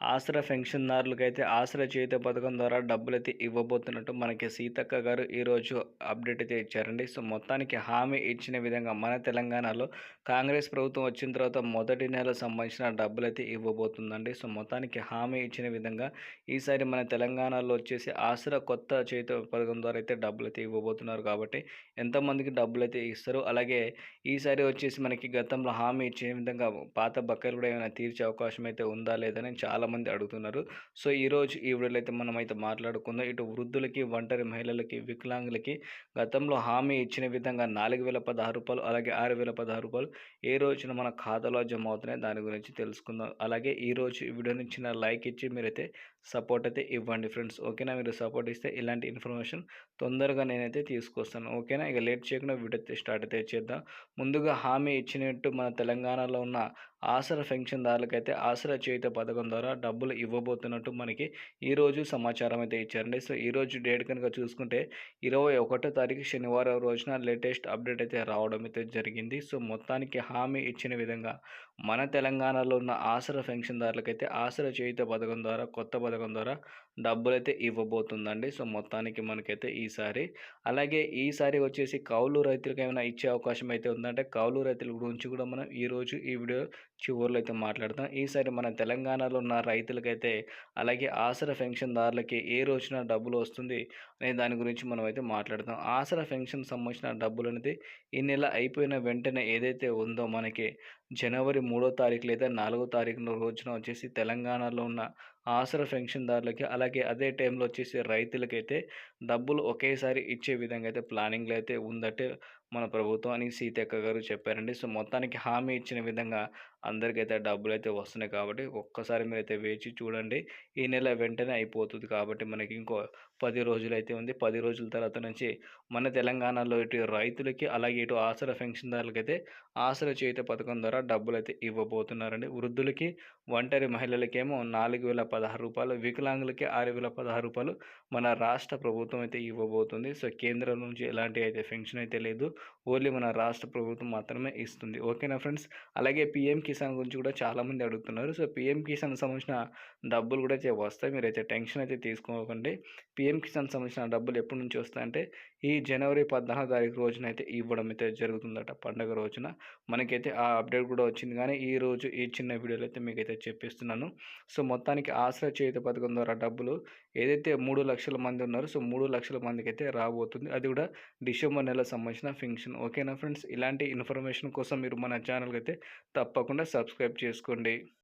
ఆసరా పెన్షన్దారులకైతే ఆసరా చేత పథకం ద్వారా డబ్బులు అయితే ఇవ్వబోతున్నట్టు మనకి సీతక్క గారు ఈరోజు అప్డేట్ అయితే ఇచ్చారండి. సో మొత్తానికి హామీ ఇచ్చిన విధంగా మన తెలంగాణలో కాంగ్రెస్ ప్రభుత్వం వచ్చిన తర్వాత మొదటి నెల సంబంధించిన డబ్బులు అయితే ఇవ్వబోతుందండి. సో మొత్తానికి హామీ ఇచ్చిన విధంగా ఈసారి మన తెలంగాణలో వచ్చేసి ఆసరా కొత్త చేత పథకం ద్వారా అయితే డబ్బులు అయితే ఇవ్వబోతున్నారు కాబట్టి ఎంతమందికి డబ్బులు అయితే ఇస్తారు? అలాగే ఈసారి వచ్చేసి మనకి గతంలో హామీ ఇచ్చిన విధంగా పాత బకాయిలు కూడా ఏమైనా తీర్చే అవకాశం అయితే ఉందా లేదని చాలామంది అడుగుతున్నారు. సో ఈరోజు ఈ వీడియోలో అయితే మనం అయితే మాట్లాడుకుందాం. ఇటు వృద్ధులకి ఒంటరి మహిళలకి వికలాంగులకి గతంలో హామీ ఇచ్చిన విధంగా నాలుగు వేల పదహారు రూపాయలు అలాగే ఆరు వేల పదహారు రూపాయలు ఏ రోజున మన ఖాతాలో జమ అవుతున్నాయి దాని గురించి తెలుసుకుందాం. అలాగే ఈ ఈ వీడియో నుంచి లైక్ ఇచ్చి మీరైతే సపోర్ట్ అయితే ఇవ్వండి ఫ్రెండ్స్. ఓకేనా? మీరు సపోర్ట్ ఇస్తే ఇలాంటి ఇన్ఫర్మేషన్ తొందరగా నేనైతే తీసుకొస్తాను. ఓకేనా? ఇక లేట్ చేయకుండా వీడియో స్టార్ట్ అయితే చేద్దాం. ముందుగా హామీ ఇచ్చినట్టు మన తెలంగాణలో ఉన్న ఆసరా పెన్షన్దారులకైతే ఆసరా చేయుత పథకం ద్వారా డబ్బులు ఇవ్వబోతున్నట్టు మనకి ఈరోజు సమాచారం అయితే ఇచ్చారండి. సో ఈరోజు డేట్ కనుక చూసుకుంటే ఇరవై ఒకటో తారీఖు శనివారం రోజున లేటెస్ట్ అప్డేట్ అయితే రావడం అయితే జరిగింది. సో మొత్తానికి హామీ ఇచ్చిన విధంగా మన తెలంగాణలో ఉన్న ఆసరా పెన్షన్దారులకైతే ఆసరా చేయుత పథకం ద్వారా కొత్త పథకం ద్వారా డబ్బులు అయితే ఇవ్వబోతుందండి. సో మొత్తానికి మనకైతే ఈసారి అలాగే ఈసారి వచ్చేసి కౌలు రైతులకు ఏమైనా ఇచ్చే అవకాశం అయితే ఉందంటే కౌలు రైతుల గురించి కూడా మనం ఈరోజు ఈ వీడియో చివరిలో అయితే మాట్లాడతాం. ఈసారి మన తెలంగాణలో ఉన్న రైతులకైతే అలాగే ఆసరా పెన్షన్దారులకి ఏ రోజున డబ్బులు వస్తుంది అనే దాని గురించి మనం అయితే మాట్లాడతాం. ఆసరా పెన్షన్ సంబంధించిన డబ్బులు అనేది ఈ నెల అయిపోయిన వెంటనే ఏదైతే ఉందో మనకి జనవరి మూడో తారీఖు లేదా నాలుగో తారీఖున రోజున వచ్చేసి తెలంగాణలో ఉన్న ఆసరా పెన్షన్దారులకి అలాగే అదే టైంలో వచ్చేసి రైతులకైతే డబ్బులు ఒకేసారి ఇచ్చే విధంగా అయితే ప్లానింగ్లో అయితే ఉందంటే. మన ప్రభుత్వం అని సీతక్క గారు చెప్పారండి. సో మొత్తానికి హామీ ఇచ్చిన విధంగా అందరికైతే డబ్బులు అయితే వస్తున్నాయి కాబట్టి ఒక్కసారి మీరైతే వేచి చూడండి. ఈ నెల వెంటనే అయిపోతుంది కాబట్టి మనకి ఇంకో పది రోజులు అయితే ఉంది. పది రోజుల తర్వాత నుంచి మన తెలంగాణలో ఇటు రైతులకి అలాగే ఇటు ఆసరా పెన్షన్దారులకైతే ఆసరా చేత పథకం ద్వారా డబ్బులు అయితే ఇవ్వబోతున్నారండి. వృద్ధులకి ఒంటరి మహిళలకేమో నాలుగు వేల పదహారు రూపాయలు వికలాంగులకి ఆరు వేల పదహారు రూపాయలు మన రాష్ట్ర ప్రభుత్వం అయితే ఇవ్వబోతుంది. సో కేంద్రం నుంచి ఎలాంటి అయితే పెన్షన్ అయితే లేదు. ఓన్లీ మన రాష్ట్ర ప్రభుత్వం మాత్రమే ఇస్తుంది. ఓకేనా ఫ్రెండ్స్? అలాగే పిఎం కిసాన్ గురించి కూడా చాలామంది అడుగుతున్నారు. సో పిఎం కిసాన్ సంబంధించిన డబ్బులు కూడా అయితే వస్తాయి. మీరైతే టెన్షన్ అయితే తీసుకోకండి. పిఎం కిసాన్ సంబంధించిన డబ్బులు ఎప్పటి నుంచి వస్తాయంటే ఈ జనవరి పద్నాలుగు తారీఖు రోజున అయితే ఇవ్వడం అయితే జరుగుతుందట. పండగ రోజున మనకైతే ఆ అప్డేట్ కూడా వచ్చింది. కానీ ఈ రోజు ఈ చిన్న వీడియోలో అయితే మీకైతే చెప్పిస్తున్నాను. సో మొత్తానికి ఆశ్రయ చేత పథకం ద్వారా డబ్బులు ఏదైతే మూడు లక్షల మంది ఉన్నారో సో మూడు లక్షల మందికి అయితే రాబోతుంది. అది కూడా డిసెంబర్ నెల సంబంధించిన ఫంక్షన్ ఓకేనా ఫ్రెండ్స్? ఇలాంటి ఇన్ఫర్మేషన్ కోసం మీరు మన ఛానల్కి అయితే తప్పకుండా సబ్స్క్రైబ్ చేసుకోండి.